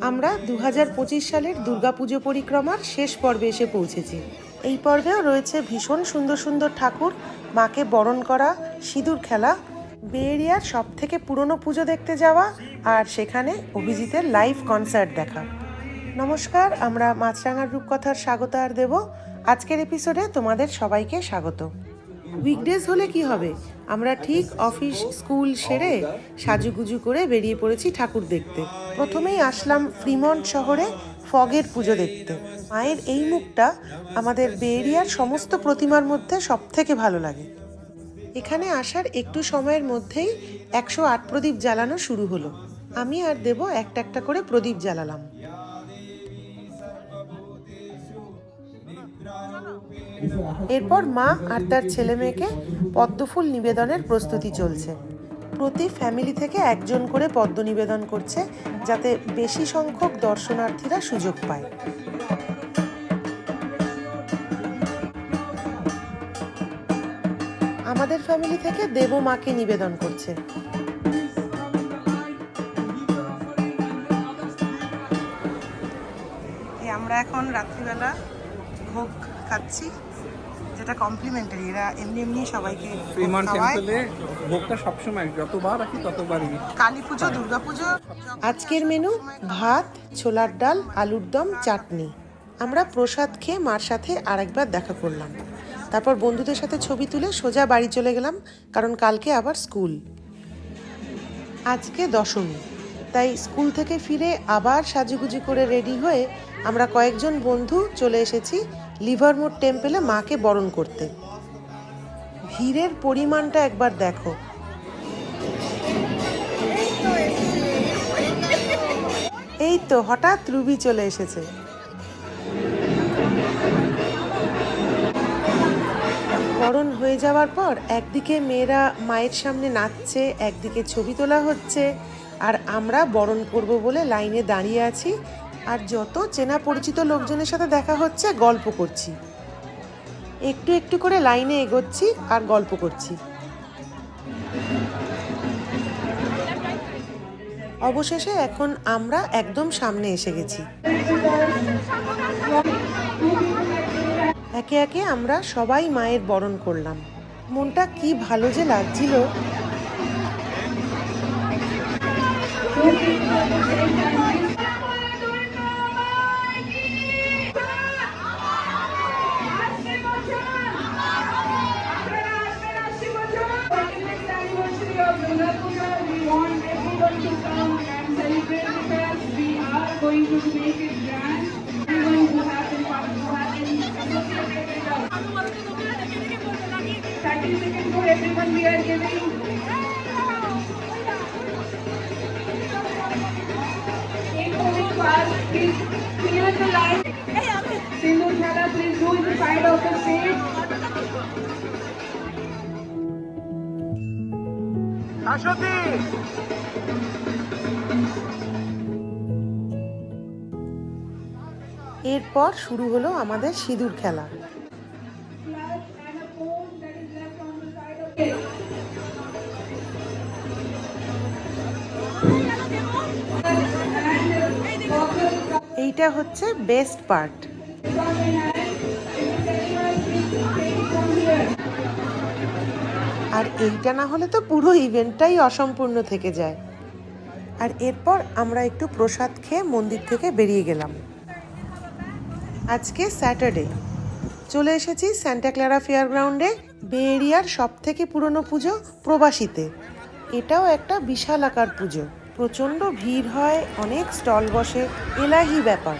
আমরা দু হাজার পঁচিশ সালের দুর্গাপুজো পরিক্রমার শেষ পর্বে এসে পৌঁছেছি। এই পর্বেও রয়েছে ভীষণ সুন্দর সুন্দর ঠাকুর, মাকে বরণ করা, সিঁদুর খেলা বেরিয়ার সব থেকে পুরনো পুজো দেখতে যাওয়া আর সেখানে অভিজিতের লাইভ কনসার্ট দেখা। নমস্কার, আমরা মাছরাঙার রূপকথার স্বাগত আর দেব। আজকের এপিসোডে তোমাদের সবাইকে স্বাগত। উইকডেজ হলে কি হবে? আমরা ঠিক অফিস স্কুল সেরে সাজুগুজু করে বেরিয়ে পড়েছি ঠাকুর দেখতে। প্রথমেই আসলাম ফ্রিমন্ট শহরে ফগের পুজো দেখতে। মায়ের এই মুখটা আমাদের বেরিয়ার সমস্ত প্রতিমার মধ্যে সব থেকে ভালো লাগে। এখানে আসার একটু সময়ের মধ্যেই একশো আট প্রদীপ জ্বালানো শুরু হলো। আমি আর দেব একটা একটা করে প্রদীপ জ্বালালাম। এরপর মা আর তার ছেলে মেয়েকে পদ্মফুল নিবেদনের প্রস্তুতি চলছে। প্রতি ফ্যামিলি থেকে একজন করে পদ্ম নিবেদন করছে যাতে বেশি সংখ্যক দর্শনার্থীরা সুযোগ পায়। আমাদের ফ্যামিলি থেকে দেব মাকে নিবেদন করছে। আমরা এখন রাত্রিবেলা ভোগ খাচ্ছি যেটা কমপ্লিমেন্টারি এরা এমনি এমনি সবাইকে শ্রীমান টেম্পলে ভোগটা সবসময় যতবার আসি ততবারই। কালী পুজো দুর্গা পুজো আজকের মেনু ভাত ছোলার ডাল আলুর দম চাটনি। আমরা প্রসাদ খেয়ে মার সাথে আরেকবার দেখা করলাম। তারপর বন্ধুদের সাথে ছবি তুলে সোজা বাড়ি চলে গেলাম কারণ কালকে আবার স্কুল। আজকে দশমী তাই স্কুল থেকে ফিরে আবার সাজুগুজু করে রেডি হয়ে আমরা কয়েকজন বন্ধু চলে এসেছি লিভারমোর টেম্পেলে মাকে বরণ করতে। ভিড়ের পরিমাণটা একবার দেখো। এই তো, হঠাৎ রুবি চলে এসেছে। বরণ হয়ে যাওয়ার পর একদিকে মেয়েরা মায়ের সামনে নাচছে, একদিকে ছবি তোলা হচ্ছে, আর আমরা বরণ করব বলে লাইনে দাঁড়িয়ে আছি। আর যত চেনা পরিচিত লোকজনের সাথে দেখা হচ্ছে, গল্প করছি। একটু একটু করে লাইনে এগোচ্ছি আর গল্প করছি। অবশেষে এখন আমরা একদম সামনে এসে গেছি। একে একে আমরা সবাই মায়ের বরণ করলাম। মনটা কি ভালো যে লাগছিল। We want everyone to come and celebrate with us. We are going to make it grand. Everyone who has been part who has been associated with us. 30 seconds everyone we are giving. Please clear the line. Sindhu Jhala, please do in the side of the stage. এরপর শুরু হলো আমাদের সিঁদুর খেলা। এইটা হচ্ছে best part আর এইটা না হলে তো পুরো ইভেন্টটাই অসম্পূর্ণ থেকে যায়। আর এরপর আমরা একটু প্রসাদ খেয়ে মন্দির থেকে বেরিয়ে গেলাম। আজকে স্যাটারডে চলে এসেছি স্যান্টা ক্লারা ফেয়ার গ্রাউন্ডে বেরিয়ার সব থেকে পুরনো পুজো প্রবাসীতে। এটাও একটা বিশাল আকার পুজো। প্রচণ্ড ভিড় হয়, অনেক স্টল বসে, এলাহি ব্যাপার।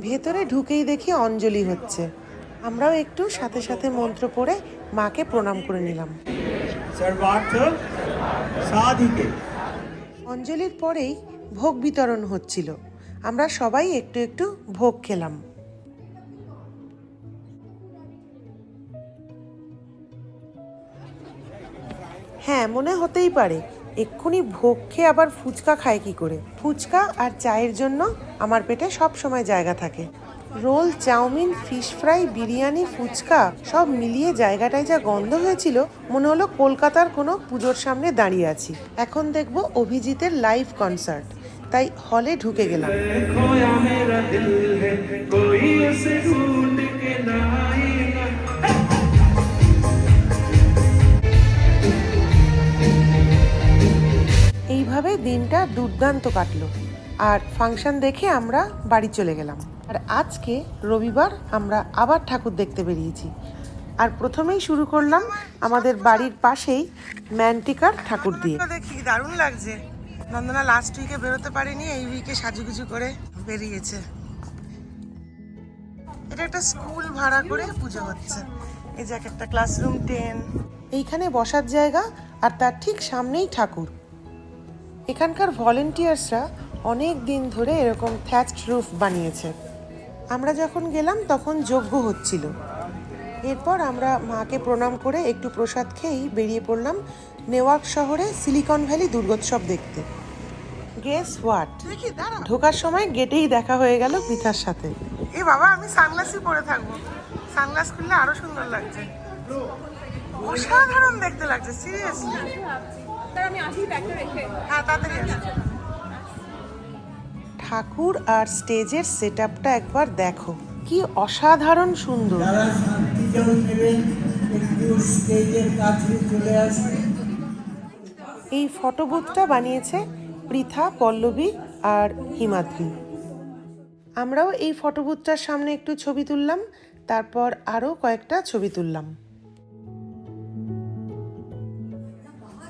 ভেতরে ঢুকেই দেখি অঞ্জলি হচ্ছে। আমরাও একটু সাথে সাথে মন্ত্র পড়ে মাকে প্রণাম করে নিলাম। সর্বার্থ সাধিকে। অঞ্জলির পরেই ভোগ বিতরণ হচ্ছিল। আমরা সবাই একটু একটু ভোগ খেলাম। হ্যাঁ মনে হতেই পারে, এক্ষুনি ভোগ খেয়ে আবার ফুচকা খায় কি করে? ফুচকা আর চায়ের জন্য আমার পেটে সব সময় জায়গা থাকে। Roll chowmein fish fry biryani phuchka সব মিলিয়ে জায়গাটায় যা গন্ধ হয়েছিল মনে হলো কলকাতার কোনো পুজোর সামনে দাঁড়িয়ে আছি। এখন দেখব অভিজিতের লাইভ কনসার্ট তাই হলে ঢুকে গেলাম। এইভাবে দিনটা দুর্দান্ত কাটলো। আর ফাংশন দেখে আমরা বাড়ি চলে গেলাম। আর আজকে রবিবার আমরা আবার ঠাকুর দেখতে বেরিয়েছি। আর প্রথমেই শুরু করলাম আমাদের বাড়ির পাশেই ম্যান্টিকার ঠাকুর দিয়ে। দেখি দারুণ লাগছে। নন্দনা লাস্ট উইকে বেরোতে পারেনি এই উইকে সাজুগুজু করে বেরিয়েছে। এটা একটা স্কুল ভাড়া করে পুজো হচ্ছে। এই যে এক একটা ক্লাসরুম টেন এইখানে বসার জায়গা আর তার ঠিক সামনেই ঠাকুর। এখানকার ভলেন্টিয়ার্সরা অনেক দিন ধরে এরকম থ্যাচড রুফ বানিয়েছে। আমরা যখন গেলাম তখন যজ্ঞ হচ্ছিল। এরপর আমরা মাকে প্রণাম করে একটু প্রসাদ খেয়েই বেরিয়ে পড়লাম নেওয়ার্ক শহরে সিলিকন ভ্যালি দুর্গোৎসব দেখতে। গেস হোয়াট ঢোকার সময় গেটেই দেখা হয়ে গেল পৃথার সাথে। এ বাবা আমি সানগ্লাসই পরে থাকব। সানগ্লাস খুললে আরও সুন্দর লাগছে। অসাধারণ দেখতে লাগছে সিরিয়াসলি হ্যাঁ তাড়াতাড়ি। ঠাকুর আর স্টেজের সেট আপটা একবার দেখো। কি অসাধারণ সুন্দর। এই ফটো বুথটা বানিয়েছে পৃথা পল্লবী আর হিমাদ্রি। আমরাও এই ফটো বুথটার সামনে একটু ছবি তুললাম তারপর আরও কয়েকটা ছবি তুললাম।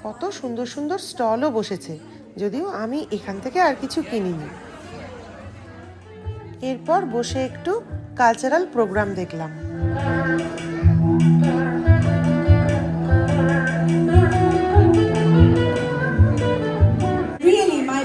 কত সুন্দর সুন্দর স্টলও বসেছে যদিও আমি এখান থেকে আর কিছু কিনিনি। এরপর বসে একটু কালচারাল প্রোগ্রাম দেখলাম। Really, my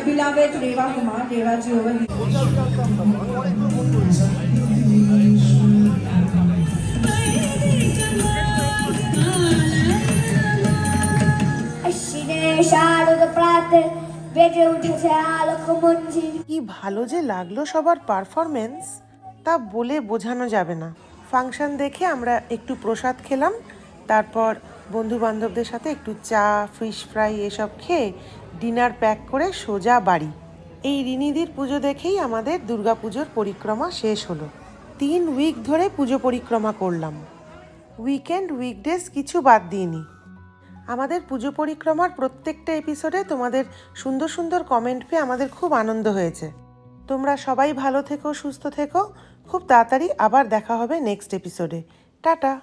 বেজে উঠেছে আলোক মঞ্জির কি ভালো যে লাগল সবার পারফরমেন্স তা বলে বোঝানো যাবে না। ফাংশন দেখে আমরা একটু প্রসাদ খেলাম, তারপর বন্ধু বান্ধবদের সাথে একটু চা, ফিশ ফ্রাই এসব খেয়ে ডিনার প্যাক করে সোজা বাড়ি। এই রিনিদির পুজো দেখেই আমাদের দুর্গাপুজোর পরিক্রমা শেষ হলো। তিন উইক ধরে পুজো পরিক্রমা করলাম। উইকেন্ড উইকডেজ কিছু বাদ দিইনি। আমাদের পুজো পরিক্রমার প্রত্যেকটা এপিসোডে তোমাদের সুন্দর সুন্দর কমেন্ট পেয়ে আমাদের খুব আনন্দ হয়েছে। তোমরা সবাই ভালো থেকো, সুস্থ থেকো। খুব তাড়াতাড়ি আবার দেখা হবে নেক্সট এপিসোডে টাটা!